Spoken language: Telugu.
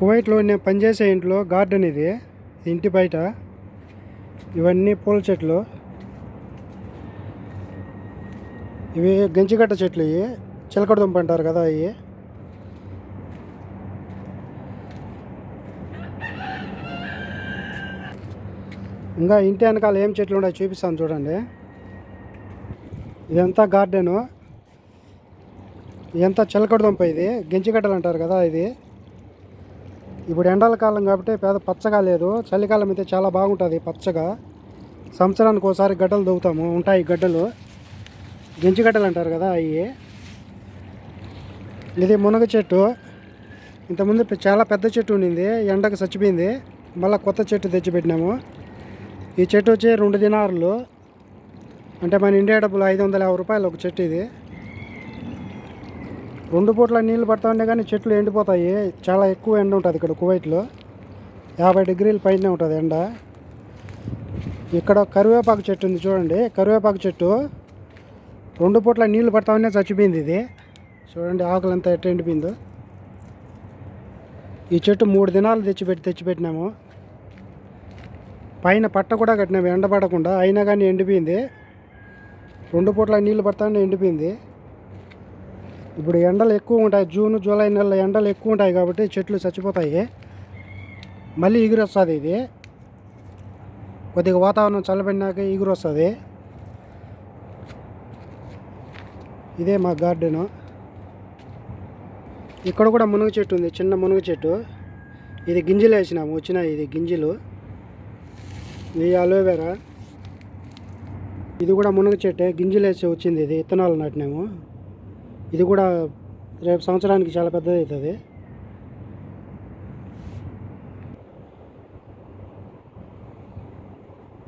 కువైట్లో నేను పనిచేసే ఇంట్లో గార్డెన్ ఇది ఇంటి బయట. ఇవన్నీ పూల చెట్లు. ఇవి గంజిగడ్డ చెట్లు ఇవి. చిలకడ దుంప అంటారు కదా ఇవి ఇంకా ఇంటి వెనకాల ఏం చెట్లు ఉన్నాయో చూపిస్తాను చూడండి. ఇదంతా గార్డెను. ఇదంతా చిలకడ దుంప ఇది. గెంచిగడ్డలు అంటారు కదా ఇది. ఇప్పుడు ఎండల కాలం కాబట్టి పెద్ద పచ్చగా లేదు. చలికాలం అయితే చాలా బాగుంటుంది పచ్చగా. సంవత్సరానికి ఒకసారి గడ్డలు దొవుతాము ఉంటాయి గడ్డలు. గెంచిగడ్డలు అంటారు కదా అవి. ఇది మునగ చెట్టు. ఇంతకుముందు చాలా పెద్ద చెట్టు ఉండింది. ఎండకు చచ్చిపోయింది. మళ్ళీ కొత్త చెట్టు తెచ్చిపెట్టినాము. ఈ చెట్టు వచ్చి రెండు దినారులు. అంటే మన ఇండియా డబ్బులు ఐదు వందల యాభై రూపాయలు ఒక చెట్టు ఇది. రెండు పూట్ల నీళ్ళు పడతా ఉండే కానీ చెట్లు ఎండిపోతాయి. చాలా ఎక్కువ ఎండ ఉంటుంది ఇక్కడ కువైట్లో. యాభై డిగ్రీల పైనే ఉంటుంది ఎండ. ఇక్కడ కరివేపాకు చెట్టు ఉంది చూడండి. కరివేపాకు చెట్టు రెండు పూట్ల నీళ్ళు పడతా ఉండే చచ్చిపోయింది ఇది. చూడండి ఆకులంతా ఎట్ట ఎండిపోయిందో. ఈ చెట్టు మూడు దినాలు తెచ్చిపెట్టి తెచ్చిపెట్టినాము. పైన పట్ట కూడా కట్టినాము ఎండపడకుండా అయినా కానీ ఎండిపోయింది. రెండు పూట్ల నీళ్ళు పడతా ఎండిపోయింది. ఇప్పుడు ఎండలు ఎక్కువ ఉంటాయి. జూన్ జూలై నెలలో ఎండలు ఎక్కువ ఉంటాయి కాబట్టి చెట్లు చచ్చిపోతాయి. మళ్ళీ ఎగురు వస్తుంది ఇది. కొద్దిగా వాతావరణం చల్లబడినాక ఎగురు వస్తుంది. ఇదే మా గార్డెను. ఇక్కడ కూడా మునగ చెట్టు ఉంది. చిన్న మునగ చెట్టు. ఇది గింజలు వేసినాము. వచ్చిన ఇది గింజలు. ఇది అలోవెరా. ఇది కూడా మునగ చెట్టే. గింజలు వేసి వచ్చింది ఇది. విత్తనాలు నాటినాము. ఇది కూడా రేపు సంవత్సరానికి చాలా పెద్దది అవుతుంది